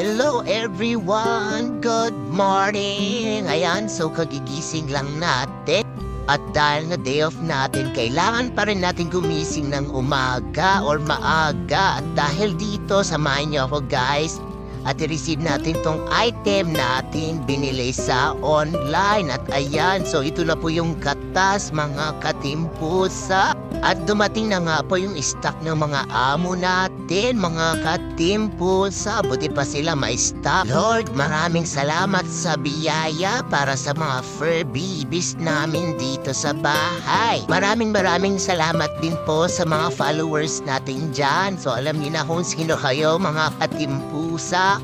Hello everyone! Good morning! Ayan, so kagigising lang natin. At dahil na day off natin, kailangan pa rin natin gumising ng umaga or maaga. At dahil dito, samahan niyo ako guys. At i-receive natin tong item natin binili sa online. At ayan, so ito na po yung katas mga katimpusa. At dumating na nga po yung stock ng mga amo natin, mga katimpusa. Buti pa sila may stock. Lord, maraming salamat sa biyaya para sa mga fur babies namin dito sa bahay. Maraming maraming salamat din po sa mga followers natin dyan. So alam niyo na kung sino kayo mga katimpusa.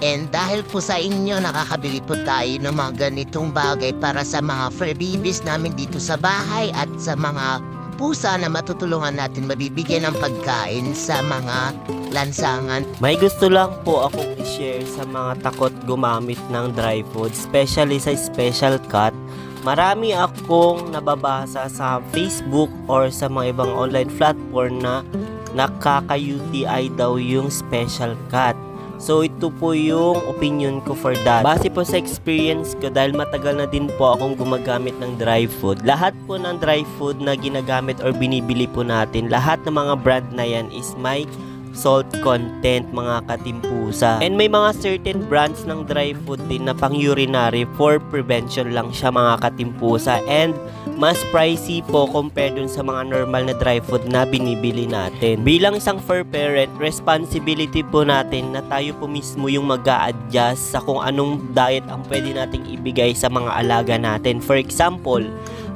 And dahil po sa inyo, nakakabili po tayo ng mga ganitong bagay para sa mga fur babies namin dito sa bahay at sa mga pusa na matutulungan natin mabibigyan ng pagkain sa mga lansangan. May gusto lang po akong i-share sa mga takot gumamit ng dry food, especially sa special cut. Marami akong nababasa sa Facebook or sa mga ibang online platform na nakaka-UTI daw yung special cut. So ito po yung opinion ko for that. Base po sa experience ko dahil matagal na din po akong gumagamit ng dry food. Lahat po ng dry food na ginagamit or binibili po natin, lahat ng mga brand na yan is may salt content mga katimpusa. And may mga certain brands ng dry food din na pang urinary for prevention lang siya mga katimpusa. And mas pricey po compared dun sa mga normal na dry food na binibili natin. Bilang isang fur parent, responsibility po natin na tayo po mismo yung mag adjust sa kung anong diet ang pwede nating ibigay sa mga alaga natin. For example,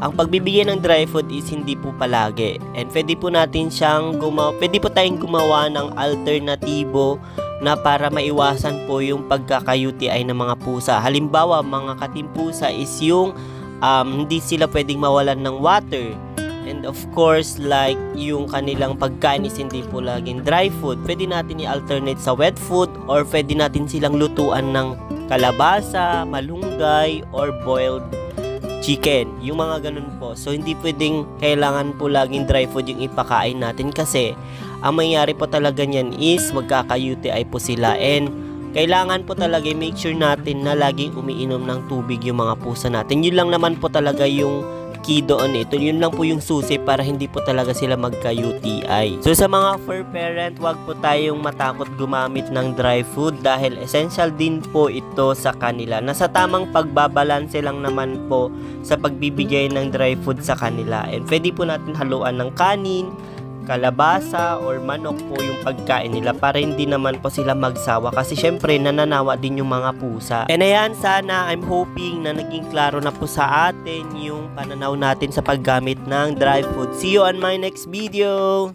ang pagbibigay ng dry food is hindi po palagi. And pwede po natin siyang gumawa, pwede po tayong gumawa ng alternatibo na para maiwasan po yung pagkaka-UTI ng mga pusa. Halimbawa, mga katimpusa is yung um, hindi sila pwedeng mawalan ng water. And of course, like yung kanilang pagkain is hindi po laging dry food. Pwede natin i-alternate sa wet food or pwede natin silang lutuan ng kalabasa, malunggay, or boiled chicken. Yung mga ganun po. So, hindi pwedeng kailangan po laging dry food yung ipakain natin kasi ang mangyari po talaga niyan is magkaka-UTI po sila and kailangan po talaga make sure natin na laging umiinom ng tubig yung mga pusa natin. Yun lang naman po talaga yung key doon ito. Yun lang po yung susi para hindi po talaga sila magka-UTI. So sa mga fur parent, wag po tayong matakot gumamit ng dry food dahil essential din po ito sa kanila. Nasa tamang pagbabalanse lang naman po sa pagbibigay ng dry food sa kanila. And pwede po natin haluan ng kanin, kalabasa or manok po yung pagkain nila para hindi naman po sila magsawa kasi syempre nananawa din yung mga pusa. And ayan, sana I'm hoping na naging klaro na po sa atin yung pananaw natin sa paggamit ng dry food. See you on my next video!